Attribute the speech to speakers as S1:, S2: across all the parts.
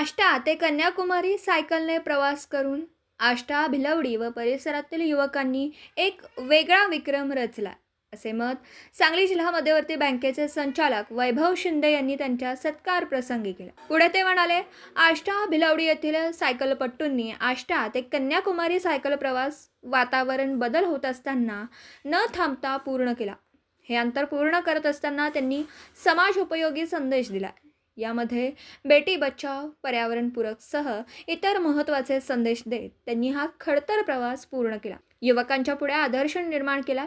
S1: आष्टा ते कन्याकुमारी सायकलने प्रवास करून आष्टा भिलवडी व परिसरातील युवकांनी एक वेगळा विक्रम रचला. असे मत सांगली जिल्हा मध्यवर्ती बँकेचे संचालक वैभव शिंदे यांनी त्यांच्या सत्कार प्रसंगी केला. पुढे ते म्हणाले आष्टा भिलवडी येथील सायकलपट्टूंनी आष्टा ते कन्याकुमारी सायकल प्रवास वातावरण बदल होत असताना न थांबता पूर्ण केला. हे अंतर पूर्ण करत असताना त्यांनी समाज उपयोगी संदेश दिला. यामध्ये बेटी बचाव पर्यावरणपूरक सह इतर महत्त्वाचे संदेश देत त्यांनी हा खडतर प्रवास पूर्ण केला. युवकांच्या पुढे आदर्श निर्माण केला.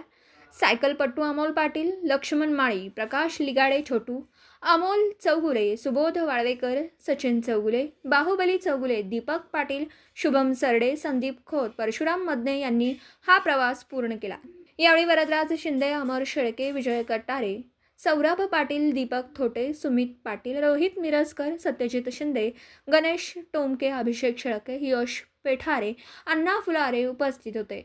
S1: सायकलपट्टू अमोल पाटील लक्ष्मण माळी प्रकाश लिगाडे छोटू अमोल चौगुले सुबोध वाळवेकर सचिन चौगुले बाहुबली चौगुले दीपक पाटील शुभम सरडे संदीप खोत परशुराम मदने यांनी हा प्रवास पूर्ण केला. यावेळी वरदराज शिंदे अमर शेळके विजय कट्टारे सौरभ पाटील दीपक थोटे सुमित पाटील रोहित मिरजकर सत्यजित शिंदे गणेश टोमके अभिषेक शेळके यश पेठारे अण्णा फुलारे उपस्थित होते.